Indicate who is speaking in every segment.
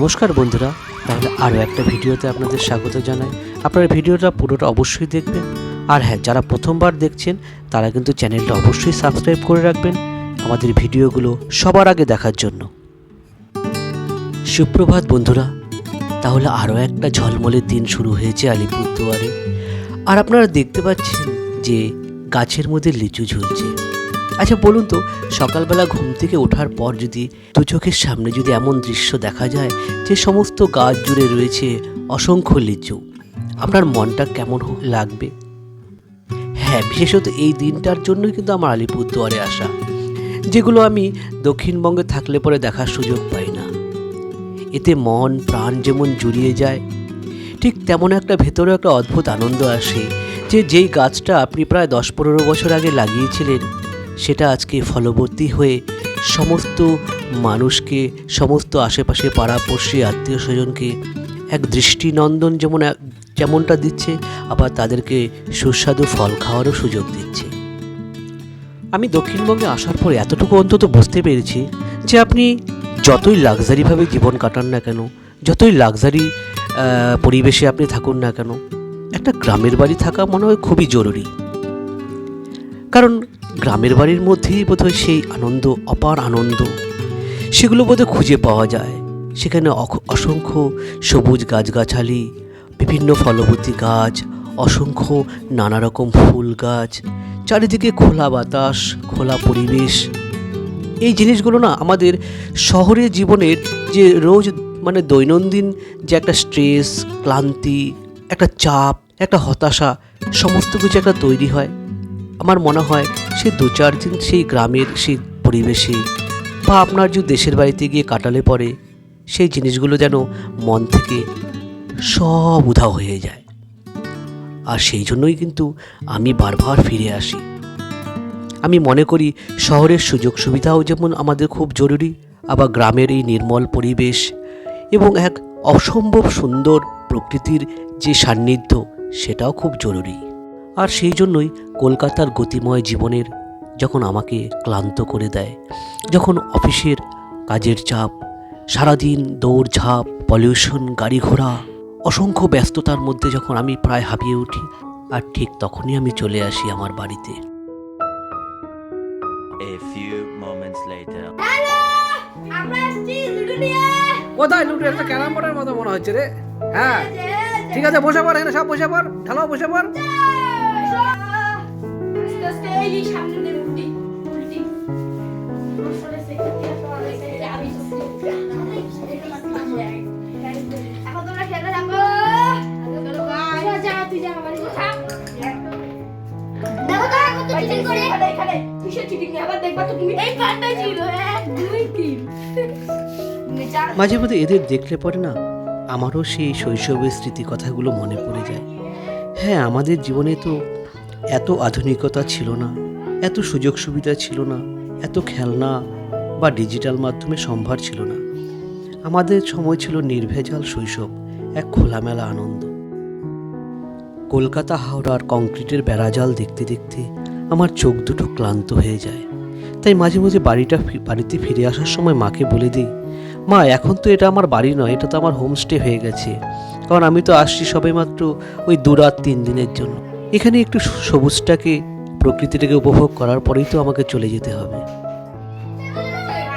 Speaker 1: নমস্কার বন্ধুরা, তাহলে আরও একটা ভিডিওতে আপনাদের স্বাগত জানাই। আপনারা ভিডিওটা পুরোটা অবশ্যই দেখবেন। আর হ্যাঁ যারা প্রথমবার দেখছেন, তারা কিন্তু চ্যানেলটা অবশ্যই সাবস্ক্রাইব করে রাখবেন আমাদের ভিডিওগুলো সবার আগে দেখার জন্য। সুপ্রভাত বন্ধুরা, তাহলে আরও একটা ঝলমলের দিন শুরু হয়েছে আলিপুরদুয়ারে। আর আপনারা দেখতে পাচ্ছেন যে গাছের মধ্যে লিচু ঝুলছে। আচ্ছা বলুন তো, সকালবেলা ঘুম থেকে ওঠার পর যদি দু চোখের সামনে যদি এমন দৃশ্য দেখা যায় যে সমস্ত গাছ জুড়ে রয়েছে অসংখ্য লিচু, আপনার মনটা কেমন লাগবে? হ্যাঁ বিশেষত এই দিনটার জন্যই কিন্তু আমার আলিপুরদুয়ারে আসা, যেগুলো আমি দক্ষিণবঙ্গে থাকলে পরে দেখার সুযোগ পাই না। এতে মন, প্রাণ যেমন জুড়িয়ে যায়, ঠিক তেমন একটা ভেতরে একটা অদ্ভুত আনন্দ আসে যে যেই গাছটা আপনি প্রায় দশ পনেরো বছর আগে লাগিয়েছিলেন সেটা আজকে ফলবর্তী হয়ে সমস্ত মানুষকে, সমস্ত আশেপাশে পাড়াপড়শি আত্মীয় স্বজনকে এক দৃষ্টিনন্দন যেমন যেমনটা দিচ্ছে, আবার তাদেরকে সুস্বাদু ফল খাওয়ারও সুযোগ দিচ্ছে। আমি দক্ষিণবঙ্গে আসার পর এতটুকু অন্তত বুঝতে পেরেছি যে আপনি যতই লাক্সারিভাবে জীবন কাটান না কেন, যতই লাক্সারি পরিবেশে আপনি থাকুন না কেন, একটা গ্রামের বাড়ি থাকা মনে হয় খুবই জরুরি। কারণ গ্রামের বাড়ির মধ্যেই বোধহয় সেই আনন্দ, অপার আনন্দ। সেগুলো বোধহয় খুঁজে পাওয়া যায়। সেখানে অসংখ্য সবুজ গাছগাছালি, বিভিন্ন ফলবতী গাছ, অসংখ্য নানা রকম ফুল গাছ, চারিদিকে খোলা বাতাস, খোলা পরিবেশ। এই জিনিসগুলো না আমাদের শহরের জীবনের যে রোজ মানে দৈনন্দিন যে একটা স্ট্রেস, ক্লান্তি, একটা চাপ, একটা হতাশা, সমস্ত কিছু একটা তৈরি হয়। আমার মনে হয় সে দু চার দিন সেই গ্রামের সেই পরিবেশে বা আপনার যে দেশের বাড়িতে গিয়ে কাটালে পরে সেই জিনিসগুলো যেন মন থেকে সব উধাও হয়ে যায়। আর সেই জন্যই কিন্তু আমি বারবার ফিরে আসি। আমি মনে করি শহরের সুযোগ সুবিধাও যেমন আমাদের খুব জরুরি, আবার গ্রামের এই নির্মল পরিবেশ এবং এক অসম্ভব সুন্দর প্রকৃতির যে সান্নিধ্য সেটাও খুব জরুরি। আর সেই জন্যই কলকাতার গতিময় জীবনের যখন আমাকে ক্লান্ত করে দেয় যখন অফিসের কাজের চাপ সারাদিন দৌড়ঝাঁপ পলিউশন গাড়ি ঘোড়া অসংখ্য ব্যস্ততার মধ্যে যখন আমি প্রায় হাঁপিয়ে উঠি আর ঠিক তখনই আমি চলে আসি আমার বাড়িতে।
Speaker 2: কোথায় লুটু একটা ক্যারাম বোর্ডের মতো মনে হচ্ছে রে। হ্যাঁ। ঠিক আছে বসে পড় এখানে সব বসে পড় ঢালো বসে পড়।
Speaker 1: মাঝে মধ্যে এদের দেখলে পরে না আমারও সেই শৈশবের স্মৃতি কথাগুলো মনে পড়ে যায়। হ্যাঁ আমাদের জীবনে তো এত আধুনিকতা ছিল না, এত সুযোগ সুবিধা ছিল না, এত খেলনা বা ডিজিটাল মাধ্যমে সম্ভার ছিল না। আমাদের সময় ছিল নির্ভেজাল শৈশব, এক খোলামেলা আনন্দ। কলকাতা হাওড়ার কংক্রিটের বেড়াজাল দেখতে দেখতে আমার চোখ দুটো ক্লান্ত হয়ে যায়। তাই মাঝে মাঝে বাড়িটা বাড়িতে ফিরে আসার সময় মাকে বলে দিই, মা, এখন তো এটা আমার বাড়ি নয়, এটা তো আমার হোমস্টে হয়ে গেছে। কারণ আমি তো আসছি সবে মাত্র ওই দু রাত তিন দিনের জন্য। এখানে একটু সবুজটাকে, প্রকৃতিটাকে উপভোগ করার পরেই তো আমাকে চলে যেতে হবে।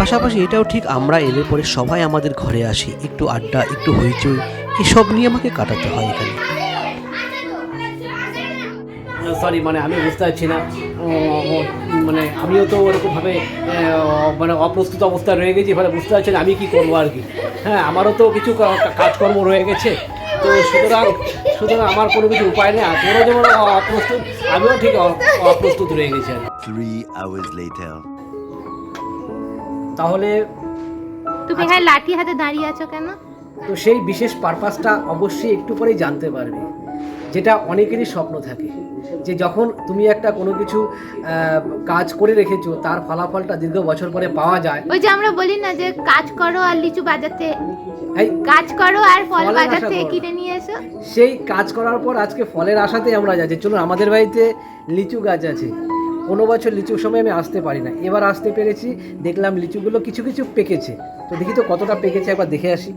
Speaker 1: পাশাপাশি এটাও ঠিক আমরা এলে পরে সবাই আমাদের ঘরে আসি, একটু আড্ডা, একটু হইচই, এসব নিয়ে আমাকে কাটাতে হয় এখানে।
Speaker 2: সরি মানে আমি বুঝতে পারছি না। মানে আমিও তো ওরকমভাবে মানে অপ্রস্তুত অবস্থায় রয়ে গেছি ফলে বুঝতে পারছি না আমি কি করব আর কি। হ্যাঁ আমারও তো কিছু কাজকর্ম রয়ে গেছে। তো সুতরাং সুতরাং আমার কোনো কিছু উপায় নেই আর যেমন অপ্রস্তুত আমিও ঠিক অপ্রস্তুত রয়ে গেছি আর কি।
Speaker 3: Three hours later.
Speaker 2: তাহলে
Speaker 4: তুমি হ্যাঁ লাঠি হাতে দাঁড়িয়ে আছো কেন
Speaker 2: তো সেই বিশেষ পারপাসটা অবশ্যই একটু পরেই জানতে পারবে যেটা অনেকেরই স্বপ্ন থাকে। যে যখন তুমি একটা কোনো কিছু কাজ করে রেখেছো তার ফলাফলটা দীর্ঘ বছর পরে পাওয়া যায়।
Speaker 4: ওই যে আমরা বলি না যে কাজ করো আর লিচু বাজাতে। কাজ করো আর ফল
Speaker 2: ফলের
Speaker 4: বাজার থেকে কিনে নিয়ে এসো।
Speaker 2: সেই কাজ করার পর আজকে ফলের আশাতে আমরা যাচ্ছি। চলুন আমাদের বাড়িতে লিচু গাছ আছে। কোনো বছর লিচুর সময় আমি আসতে পারি না। এবার আসতে পেরেছি দেখলাম লিচুগুলো কিছু কিছু পেকেছে। তো দেখি তো কতটা পেকেছে একবার দেখে আসি।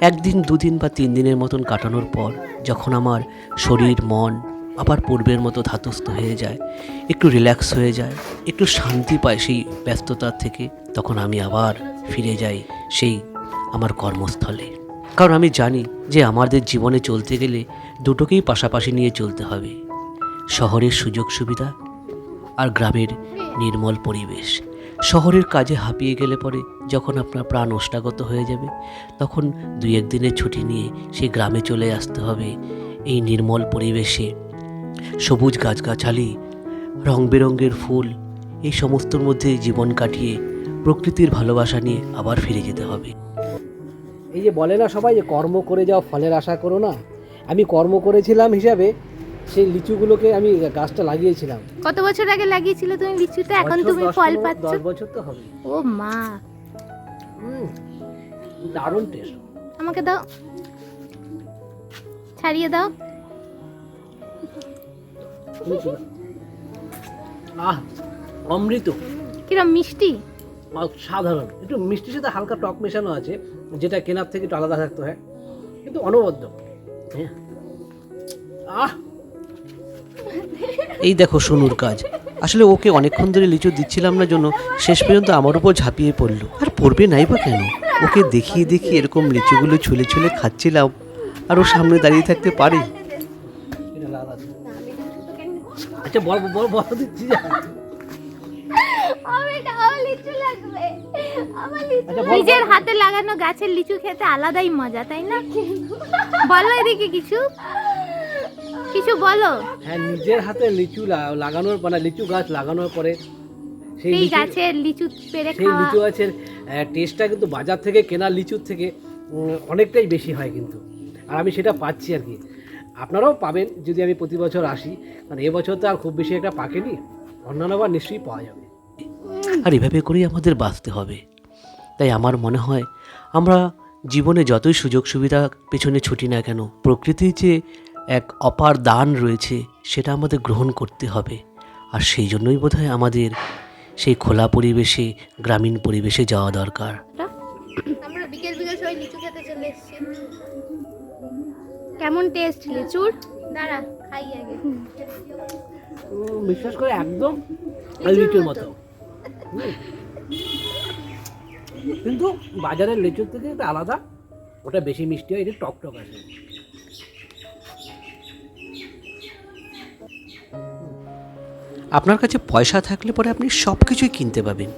Speaker 1: একদিন, দুদিন বা তিন দিনের মতন কাটানোর পর যখন আমার শরীর, মন আবার পূর্বের মতো ধাতস্থ হয়ে যায়, একটু রিল্যাক্স হয়ে যায়, একটু শান্তি পায় সেই ব্যস্ততার থেকে, তখন আমি আবার ফিরে যাই সেই আমার কর্মস্থলে। কারণ আমি জানি যে আমাদের জীবনে চলতে গেলে দুটোকেই পাশাপাশি নিয়ে চলতে হবে। শহরের সুযোগ সুবিধা আর গ্রামের নির্মল পরিবেশ। শহরের কাজে হাঁপিয়ে গেলে পরে যখন আপনার প্রাণ ওষ্ঠাগত হয়ে যাবে, তখন দুই একদিনের ছুটি নিয়ে সেই গ্রামে চলে আসতে হবে। এই নির্মল পরিবেশে সবুজ গাছগাছালি রং বেরঙের ফুল, এই সমস্তর মধ্যে জীবন কাটিয়ে প্রকৃতির ভালোবাসা নিয়ে আবার ফিরে যেতে হবে।
Speaker 2: এই যে বলে না সবাই যে কর্ম করে যাও, ফলের আশা করো না। আমি কর্ম করেছিলাম হিসাবে সেই লিচুগুলোকে আমি গাছটা লাগিয়েছিলাম।
Speaker 4: কত বছর আগে লাগিয়েছিলে তুমি লিচুটা? এখন তুমি ফল পাচ্ছ?
Speaker 2: দশ বছর তো হবে।
Speaker 4: ও মা।
Speaker 2: হুম, দারুণ টেস্ট
Speaker 4: আমাকে দাও। ছাড়িয়ে দাও।
Speaker 2: আহ অমৃত।
Speaker 4: কিরম মিষ্টি?
Speaker 2: সাধারণ। একটু মিষ্টির সাথে হালকা টক মেশানো আছে যেটা কেনার থেকে একটু আলাদা থাকতে হয়। কিন্তু অনবদ্য। হ্যাঁ। আহ
Speaker 1: এই দেখো সোনুর কাজ। আসলে ওকে অনেকক্ষণ ধরে লিচু দিচ্ছিলাম না জন্য শেষ পর্যন্ত আমার উপর ঝাঁপিয়ে পড়ল। আর পড়বে নাই বা কেন? ওকে দেখিয়ে দেখিয়ে এরকম লিচুগুলো ছুলে ছুলে খাচ্ছিলাম। আর ও সামনে দাঁড়িয়ে থাকতে পারে।
Speaker 2: আচ্ছা বল বল বল দিচ্ছি যা। আচ্ছা
Speaker 4: নিজের হাতে লাগানো গাছের লিচু খেতে আলাদাই মজা তাই না? বলো এদিকে কিছু। কিছু বলো?
Speaker 2: হ্যাঁ নিজের হাতে লিচু লাগানোর মানে লিচু গাছ লাগানোর পরে সেই
Speaker 4: গাছের লিচু পেরে
Speaker 2: সেই
Speaker 4: খাওয়া।
Speaker 2: লিচু গাছের টেস্টটা কিন্তু বাজার থেকে কেনা লিচুর থেকে অনেকটাই বেশি হয় কিন্তু। আর আমি সেটা পাচ্ছি আর কি। আপনারাও পাবেন যদি আমি প্রতি বছর আসি। কারণ এবছর তো আর খুব বেশি একটা পাকেনি। অন্যান্য অন্যান্যবার নিশ্চয়ই পাওয়া যাবে।
Speaker 1: আর এভাবে করেই আমাদের বাঁচতে হবে। তাই আমার মনে হয় আমরা জীবনে যতই সুযোগ সুবিধা পেছনে ছুটি না কেন প্রকৃতির যে এক অপার দান রয়েছে সেটা আমাদের গ্রহণ করতে হবে। আর সেই জন্যই বোধহয় আমাদের সেই খোলা পরিবেশে গ্রামীণ পরিবেশে যাওয়া দরকার।
Speaker 4: আমরা বিকেল বিকেল সবাই লিচু খেতে চলে এসেছি। কেমন টেস্ট লিচুর দাঁড়া খাই আগে।
Speaker 2: বিশ্বাস করে একদম লিচুর মতো। কিন্তু বাজারের লিচুর থেকে একটা আলাদা ওটা বেশি মিষ্টি হয় এটা টক টক আছে।
Speaker 1: আপনার কাছে পয়সা থাকলে পরে আপনি সব কিছুই কিনতে পাবেন।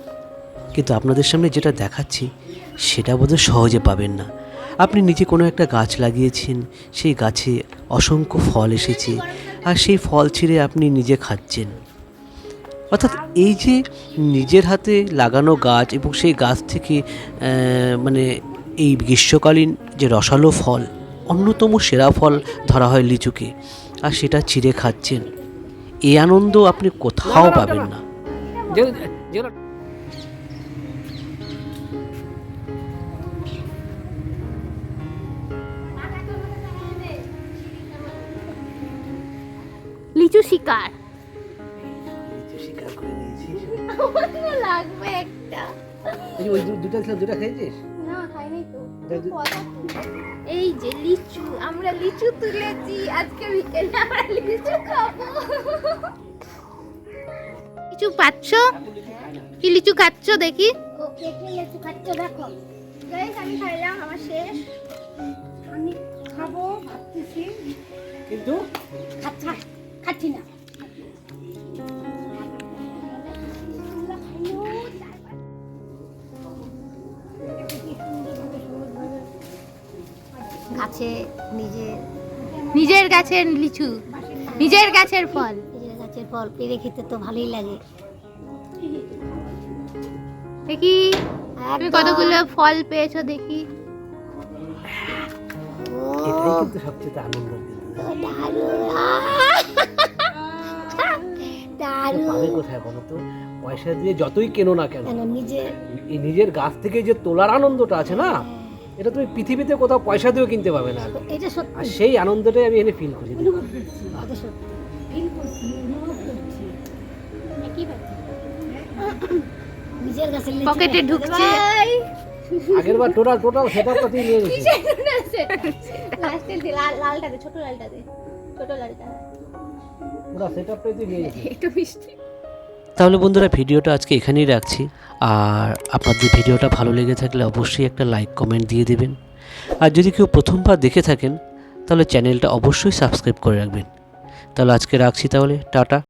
Speaker 1: কিন্তু আপনাদের সামনে যেটা দেখাচ্ছি, সেটা বোধহয় সহজে পাবেন না। আপনি নিজে কোনো একটা গাছ লাগিয়েছেন, সেই গাছে অসংখ্য ফল এসেছে, আর সেই ফল ছিঁড়ে আপনি নিজে খাচ্ছেন। অর্থাৎ এই যে নিজের হাতে লাগানো গাছ এবং সেই গাছ থেকে মানে এই গ্রীষ্মকালীন যে রসালো ফল, অন্যতম সেরা ফল ধরা হয় লিচুকে, আর সেটা ছিঁড়ে খাচ্ছেন। এই আনন্দ আপনি কোথাও পাবেন না
Speaker 4: লিচু শিকার।
Speaker 2: স্বীকার করে নিয়েছিস
Speaker 4: লাগবে একটা।
Speaker 2: এই ওই দুটা ছিল দুটা খেয়েছিস
Speaker 4: এই যে লিচু আমরা লিচু তুলেছি আজকে বিকেলে আমরা লিচু খাব। লিচু পাচ্ছ? কি লিচু খাচ্ছ দেখি?
Speaker 5: কে লিচু খাচ্ছে দেখো। গাইস আমি খাইলাম আমার শেষ। আমি খাব ভাবতেছি।
Speaker 2: কিন্তু?
Speaker 5: খাচ্ছা খাচ্ছি না। গাছে নিজে
Speaker 4: নিজের গাছের লিচু নিজের গাছের ফল।
Speaker 5: নিজের গাছের ফল। পেরে খেতে তো ভালোই লাগে।
Speaker 4: দেখি তুমি কতগুলো ফল পেয়েছ দেখি।
Speaker 2: পয়সা দিয়ে যতই কেনো না কেন।
Speaker 5: কেন নিজে
Speaker 2: নিজের গাছ থেকে যে তোলার আনন্দটা আছে না? এটা তুমি পৃথিবীতে কোথাও পয়সা দিয়েও কিনতে পাবে না।
Speaker 5: এটা
Speaker 2: আর সেই আনন্দটাই আমি এনে ফিল করি।
Speaker 5: এটা সত্যি। ফিল করছি অনুভব করছি। একই নিজের গাছের
Speaker 4: পকেটে। ঢুকছে।
Speaker 2: আগের বার টোটাল টোটাল সেটআপটা তুই নিয়ে গেছিস
Speaker 5: দে লাল লালটা দে ছোট লালটা দে ছোট লালটা।
Speaker 2: পুরো সেট আপটাই তো নিয়ে গেছে
Speaker 5: একটু মিষ্টি।
Speaker 1: তাহলে বন্ধুরা ভিডিওটা আজকে এখানেই রাখছি। আর আপনাদের ভিডিওটা ভালো লেগে থাকলে অবশ্যই একটা লাইক, কমেন্ট দিয়ে দেবেন। আর যদি কেউ প্রথমবার দেখে থাকেন, তাহলে চ্যানেলটা অবশ্যই সাবস্ক্রাইব করে রাখবেন। তাহলে আজকে রাখছি তাহলে, টাটা।